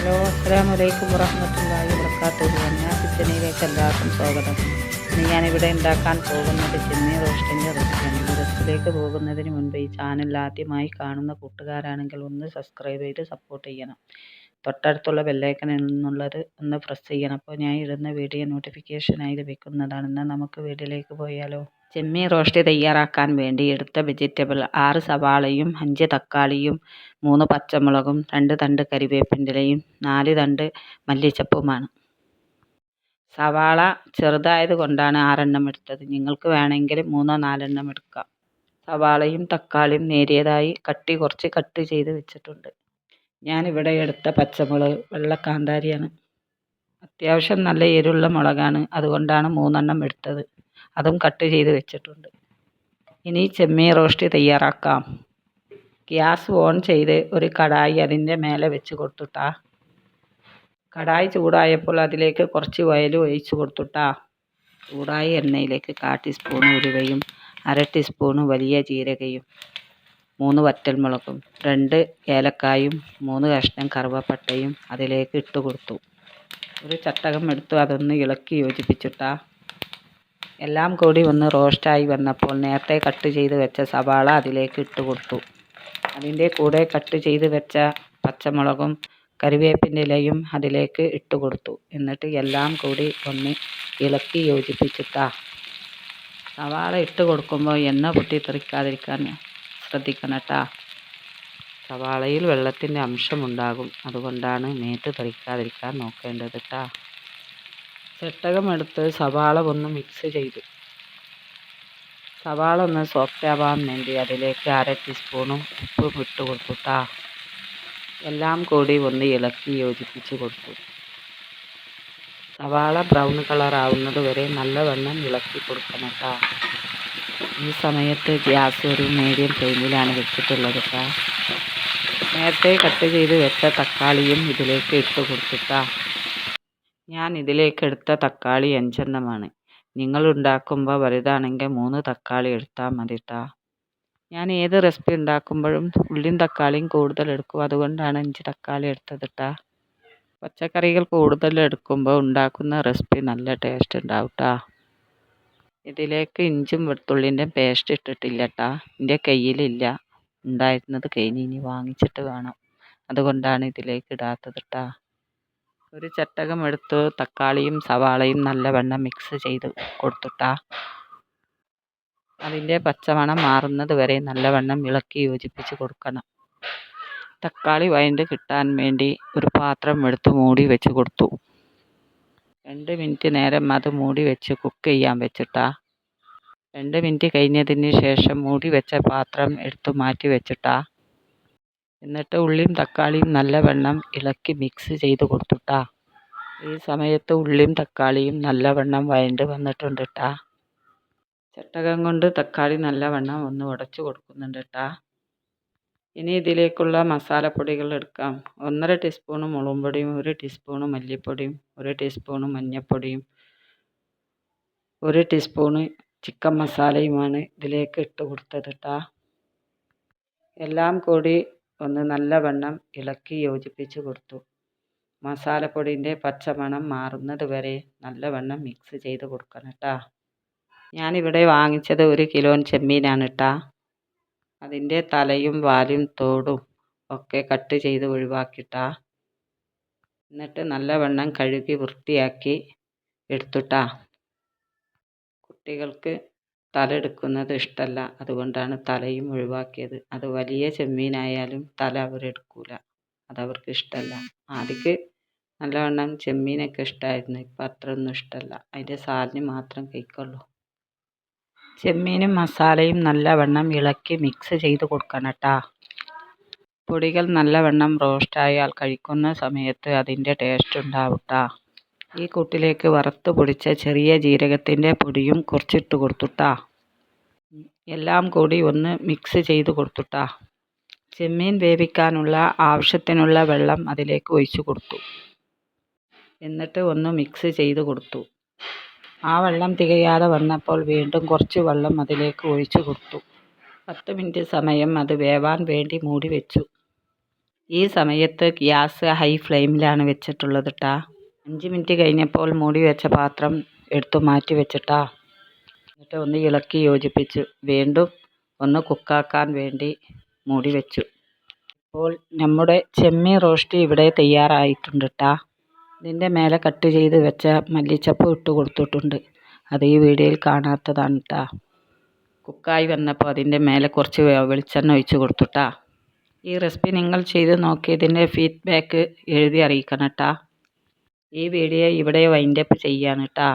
Hello അസ്സാമലൈക്കും വറഹമത്തല്ലാഹി വർക്കാത്തുഹു ഞാൻ കിച്ചണിയിലേക്ക് എല്ലാവർക്കും സ്വാഗതം. ഇന്ന് ഞാനിവിടെ ഉണ്ടാക്കാൻ പോകുന്നത് ചെമ്മീൻ റോസ്റ്റിന്റെ റെസിപ്പിയാണ്. ഈ റെസിപ്പിയിലേക്ക് പോകുന്നതിന് മുൻപ് ഈ ചാനൽ ആദ്യമായി കാണുന്ന കൂട്ടുകാരാണെങ്കിൽ ഒന്ന് സബ്സ്ക്രൈബ് ചെയ്ത് സപ്പോർട്ട് ചെയ്യണം. തൊട്ടടുത്തുള്ള ബെല്ലൈക്കണിൽ നിന്നുള്ളത് ഒന്ന് പ്രസ് ചെയ്യണം. അപ്പോൾ ഞാൻ ഇടുന്ന വീഡിയോ നോട്ടിഫിക്കേഷനായി ലഭിക്കുന്നതാണ് എന്നാൽ നമുക്ക് വീഡിയോയിലേക്ക് പോയാലോ? ചെമ്മീൻ റോസ്റ്റ് തയ്യാറാക്കാൻ വേണ്ടി എടുത്ത വെജിറ്റബിൾ ആറ് സവാളയും അഞ്ച് തക്കാളിയും മൂന്ന് പച്ചമുളകും രണ്ട് തണ്ട് കരിവേപ്പിന്റെലയും നാല് തണ്ട് മല്ലിച്ചപ്പുമാണ്. സവാള ചെറുതായത് കൊണ്ടാണ് ആറെണ്ണം എടുത്തത്. നിങ്ങൾക്ക് വേണമെങ്കിൽ മൂന്നോ നാലെണ്ണം എടുക്കാം. സവാളയും തക്കാളിയും നേരിയതായി കട്ടി കുറച്ച് കട്ട് ചെയ്ത് വെച്ചിട്ടുണ്ട്. ഞാനിവിടെ എടുത്ത പച്ചമുളക് വെള്ളക്കാന്താരിയാണ്. അത്യാവശ്യം നല്ല എരിവുള്ള മുളകാണ്. അതുകൊണ്ടാണ് മൂന്നെണ്ണം എടുത്തത്. അതും കട്ട് ചെയ്ത് വെച്ചിട്ടുണ്ട്. ഇനി ചെമ്മീൻ റോസ്റ്റ് തയ്യാറാക്കാം. ഗ്യാസ് ഓൺ ചെയ്ത് ഒരു കടായി അതിന്റെ മേലെ വെച്ച് കൊടുത്തുട്ടാ. കടായി ചൂടായപ്പോൾ അതിലേക്ക് കുറച്ച് വയൽ ഒഴിച്ച് കൊടുത്തുട്ടാ. ചൂടായ എണ്ണയിലേക്ക് കാ ടീസ്പൂൺ ഉരുവയും അര ടീസ്പൂൺ വലിയ ജീരകയും മൂന്ന് വറ്റൽമുളകും രണ്ട് ഏലക്കായും മൂന്ന് കഷ്ണം കറുവപ്പട്ടയും അതിലേക്ക് ഇട്ട് കൊടുത്തു. ഒരു ചട്ടകം എടുത്തു അതൊന്ന് ഇളക്കി യോജിപ്പിച്ചിട്ടാ. എല്ലാം കൂടി ഒന്ന് റോസ്റ്റായി വന്നപ്പോൾ നേരത്തെ കട്ട് ചെയ്ത് വെച്ച സവാള അതിലേക്ക് ഇട്ട് കൊടുത്തു. അതിന്റെ കൂടെ കട്ട് ചെയ്ത് വെച്ച പച്ചമുളകും കറിവേപ്പിന്റെ ഇലയും അതിലേക്ക് ഇട്ട് കൊടുത്തു. എന്നിട്ട് എല്ലാം കൂടി ഒന്ന് ഇളക്കി യോജിപ്പിച്ചിട്ടാ. സവാള ഇട്ട് കൊടുക്കുമ്പോൾ എണ്ണ പൊട്ടിത്തെറിക്കാതിരിക്കാൻ ശ്രദ്ധിക്കണം കേട്ടാ. സവാളയിൽ വെള്ളത്തിന്റെ അംശമുണ്ടാകും. അതുകൊണ്ടാണ് മേത്ത് തെറിക്കാതിരിക്കാൻ നോക്കേണ്ടത് കേട്ടാ. ചട്ടകമെടുത്ത് സവാള ഒന്ന് മിക്സ് ചെയ്തു. സവാള ഒന്ന് സോഫ്റ്റ് ആവാൻ വേണ്ടി അതിലേക്ക് അര ടീസ്പൂണും ഉപ്പും ഇട്ട് കൊടുത്തുട്ടാ എല്ലാം കൂടി ഒന്ന് ഇളക്കി യോജിപ്പിച്ച് കൊടുത്തു. സവാള ബ്രൗൺ കളർ ആവുന്നത് വരെ നല്ലവണ്ണം ഇളക്കി കൊടുക്കണം ഈ സമയത്ത് ഗ്യാസ് ഒരു മീഡിയം ഫ്ലെയിമിലാണ് വെച്ചിട്ടുള്ളത് കേട്ടോ നേരത്തെ കട്ട് ചെയ്ത് വെച്ച തക്കാളിയും ഇതിലേക്ക് ഇട്ട് കൊടുത്തിട്ടാ ഞാൻ ഇതിലേക്ക് എടുത്ത തക്കാളി അഞ്ചെണ്ണമാണ്. നിങ്ങൾ ഉണ്ടാക്കുമ്പോൾ വലുതാണെങ്കിൽ മൂന്ന് തക്കാളി എടുത്താൽ മതി കേട്ടോ ഞാൻ ഏത് റെസിപ്പി ഉണ്ടാക്കുമ്പോഴും ഉള്ളിയും തക്കാളിയും കൂടുതൽ എടുക്കും. അതുകൊണ്ടാണ് അഞ്ച് തക്കാളി എടുത്തത് കേട്ടോ പച്ചക്കറികൾ കൂടുതൽ എടുക്കുമ്പോൾ ഉണ്ടാക്കുന്ന റെസിപ്പി നല്ല ടേസ്റ്റ് ഉണ്ടാവും കേട്ടോ ഇതിലേക്ക് ഇഞ്ചും വെളുത്തുള്ളിന്റെ പേസ്റ്റ് ഇട്ടിട്ടില്ല കേട്ടോ എന്റെ കയ്യിലില്ല. ഉണ്ടായിരുന്നത് കഴിഞ്ഞ് ഇനി വാങ്ങിച്ചിട്ട് വേണം. അതുകൊണ്ടാണ് ഇതിലേക്ക് ഇടാത്തത് കേട്ടോ ഒരു ചട്ടകം എടുത്ത് തക്കാളിയും സവാളയും നല്ലവണ്ണം മിക്സ് ചെയ്ത് കൊടുത്തിട്ടാ. അതിന്റെ പച്ചമണം മാറുന്നത് വരെ നല്ലവണ്ണം ഇളക്കി യോജിപ്പിച്ച് കൊടുക്കണം. തക്കാളി വഴണ്ട് കിട്ടാൻ വേണ്ടി ഒരു പാത്രം എടുത്ത് മൂടി വെച്ച് കൊടുത്തു. രണ്ട് മിനിറ്റ് നേരം അത് മൂടി വെച്ച് കുക്ക് ചെയ്യാൻ വെച്ചിട്ടാ. രണ്ട് മിനിറ്റ് കഴിഞ്ഞതിന് ശേഷം മൂടി വെച്ച പാത്രം എടുത്ത് മാറ്റി വെച്ചിട്ടാ. എന്നിട്ട് ഉള്ളിയും തക്കാളിയും നല്ലവണ്ണം ഇളക്കി മിക്സ് ചെയ്ത് കൊടുത്തുട്ടാ. ഈ സമയത്ത് ഉള്ളിയും തക്കാളിയും നല്ലവണ്ണം വഴണ്ട് വന്നിട്ടുണ്ട് കേട്ടാ ചട്ടകം കൊണ്ട് തക്കാളി നല്ലവണ്ണം ഒന്ന് ഉടച്ചു കൊടുക്കുന്നുണ്ട് കേട്ടാ ഇനി ഇതിലേക്കുള്ള മസാലപ്പൊടികൾ എടുക്കാം. ഒന്നര ടീസ്പൂണ് മുളകും പൊടിയും ഒരു ടീസ്പൂണ് മല്ലിപ്പൊടിയും ഒരു ടീസ്പൂണ് മഞ്ഞൾപ്പൊടിയും ഒരു ടീസ്പൂണ് ചിക്കൻ മസാലയുമാണ് ഇതിലേക്ക് ഇട്ട് കൊടുത്തത് കേട്ടാ എല്ലാം കൂടി ഒന്ന് നല്ലവണ്ണം ഇളക്കി യോജിപ്പിച്ച് കൊടുത്തു. മസാലപ്പൊടിന്റെ പച്ചമണം മാറുന്നത് വരെ നല്ലവണ്ണം മിക്സ് ചെയ്ത് കൊടുക്കണം കേട്ടാ. ഞാനിവിടെ വാങ്ങിച്ചത് ഒരു കിലോൻ ചെമ്മീനാണ് കേട്ടാ. അതിന്റെ തലയും വാലും തോടും ഒക്കെ കട്ട് ചെയ്ത് ഒഴിവാക്കിട്ടാ എന്നിട്ട് നല്ലവണ്ണം കഴുകി വൃത്തിയാക്കി എടുത്തുട്ടാ കുട്ടികൾക്ക് തല എടുക്കുന്നത് ഇഷ്ടമല്ല അതുകൊണ്ടാണ് തലയും ഒഴിവാക്കിയത്. അത് വലിയ ചെമ്മീനായാലും തല അവരെടുക്കൂല. അതവർക്ക് ഇഷ്ടമല്ല ആദ്യക്ക് നല്ലവണ്ണം ചെമ്മീനൊക്കെ ഇഷ്ടമായിരുന്നു ഇപ്പം അത്രയൊന്നും ഇഷ്ടമല്ല അതിന്റെ സാലിന് മാത്രം കഴിക്കുള്ളൂ. ചെമ്മീനും മസാലയും നല്ലവണ്ണം ഇളക്കി മിക്സ് ചെയ്ത് കൊടുക്കണം കേട്ടാ പൊടികൾ നല്ലവണ്ണം റോസ്റ്റായാൽ കഴിക്കുന്ന സമയത്ത് അതിന്റെ ടേസ്റ്റ് ഉണ്ടാവും ഈ കൂട്ടിലേക്ക് വറുത്ത് പൊടിച്ച ചെറിയ ജീരകത്തിന്റെ പൊടിയും കുറച്ചിട്ട് കൊടുത്തുട്ടാ. എല്ലാം കൂടി ഒന്ന് മിക്സ് ചെയ്ത് കൊടുത്തുട്ടാ. ചെമ്മീൻ വേവിക്കാനുള്ള ആവശ്യത്തിനുള്ള വെള്ളം അതിലേക്ക് ഒഴിച്ചു കൊടുത്തു. എന്നിട്ട് ഒന്ന് മിക്സ് ചെയ്ത് കൊടുത്തു. ആ വെള്ളം തികയാതെ വന്നപ്പോൾ വീണ്ടും കുറച്ച് വെള്ളം അതിലേക്ക് ഒഴിച്ചു കൊടുത്തു. പത്ത് മിനിറ്റ് സമയം അത് വേവാൻ വേണ്ടി മൂടി വെച്ചു. ഈ സമയത്ത് ഗ്യാസ് ഹൈ ഫ്ലെയിമിലാണ് വെച്ചിട്ടുള്ളത് ട്ടാ. അഞ്ച് മിനിറ്റ് കഴിഞ്ഞപ്പോൾ മൂടി വെച്ച പാത്രം എടുത്തു മാറ്റി വെച്ചിട്ടാ. എന്നിട്ട് ഒന്ന് ഇളക്കി യോജിപ്പിച്ച് വീണ്ടും ഒന്ന് കുക്കാക്കാൻ വേണ്ടി മൂടി വെച്ചു. അപ്പോൾ നമ്മുടെ ചെമ്മീൻ റോസ്റ്റ് ഇവിടെ തയ്യാറായിട്ടുണ്ട് കേട്ടാ ഇതിന്റെ മേലെ കട്ട് ചെയ്ത് വെച്ച മല്ലിച്ചപ്പ് ഇട്ട് കൊടുത്തിട്ടുണ്ട്. അത് ഈ വീഡിയോയിൽ കാണാത്തതാണ് കേട്ടാ കുക്കായി വന്നപ്പോൾ അതിന്റെ മേലെ കുറച്ച് വെളിച്ചെണ്ണ ഒഴിച്ച് കൊടുത്തുട്ടാ. ഈ റെസിപ്പി നിങ്ങൾ ചെയ്ത് നോക്കി ഇതിന്റെ ഫീഡ്ബാക്ക് എഴുതി അറിയിക്കണം ട്ടാ ഈ വീഡിയോ ഇവിടെ വൈൻഡപ്പ് ചെയ്യാണ് ട്ടാ.